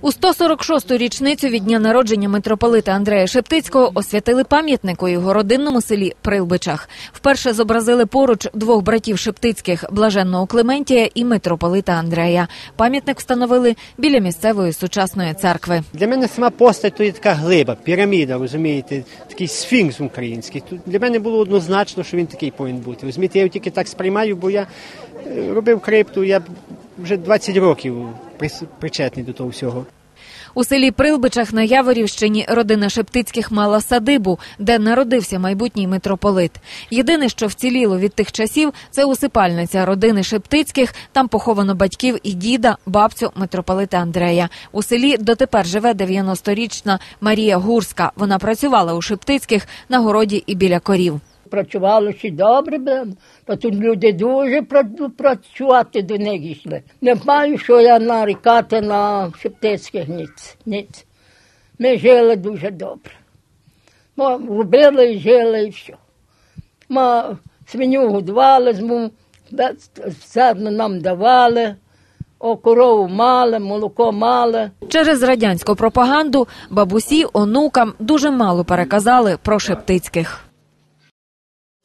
У 146-ту річницю від дня народження митрополита Андрея Шептицького освятили пам'ятник у його родинному селі Прилбичах. Вперше зобразили поруч двох братів Шептицьких блаженного Клементія і митрополита Андрея. Пам'ятник встановили біля місцевої сучасної церкви. Для мене сама постать то є така глиба, піраміда, розумієте, такий сфінкс український. Тут для мене було однозначно, що він такий повинен бути. Розумієте, я його тільки так сприймаю, бо я е, робив крипту, я вже 20 років причетний до того всього. У селі Прилбичах на Яворівщині родина Шептицьких мала садибу, де народився майбутній митрополит. Єдине, що вціліло від тих часів, це усипальниця родини Шептицьких. Там поховано батьків і діда, бабцю митрополита Андрея. У селі дотепер живе 90-річна Марія Гурська. Вона працювала у Шептицьких на городі і біля корів. Працювало ще добре, та тут люди дуже працювати до них йшли. Не маю, що я нарікати на шептицьких ніц. ніц. Ми жили дуже добре. Ми робили і жили, і все. Ми свиню годували, зерно нам давали, о, корову мали, молоко мали. Через радянську пропаганду бабусі онукам дуже мало переказали про Шептицьких.